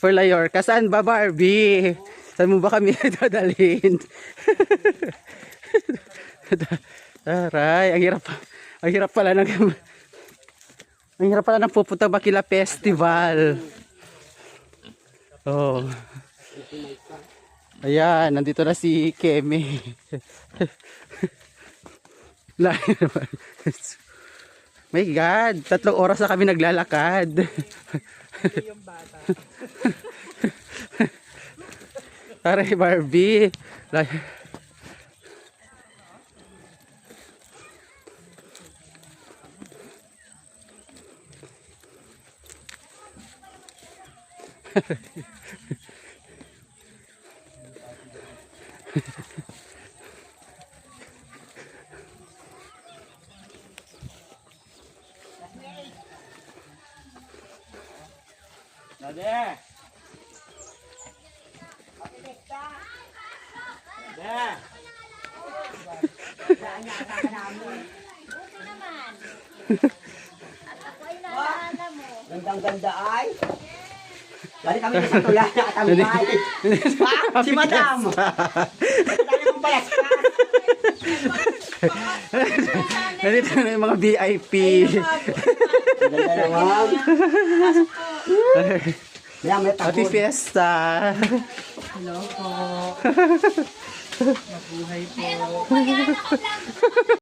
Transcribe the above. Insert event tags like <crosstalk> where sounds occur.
For Layorka. Saan ba, Barbie? Saan mo ba kami <laughs> dadalhin? <laughs> Aray, ang hirap. Ang hirap pala ng... Ang hirap pala ng pupunta Bakila Festival. Oh. Ayan, nandito na si Kemi. <laughs> Naman. My God, tatlong oras na kami naglalakad. <laughs> Aray, Barbie. Layo. <laughs> Dade! Dade! Gandang ganda ay. Lali kami sa tulan na katamay. Ah, si madam. Dali mong balas ka. Nandito na yung mga VIP. Ganda naman. Yan, may Happy. Fiesta. Hello po. <laughs> Mabuhay po.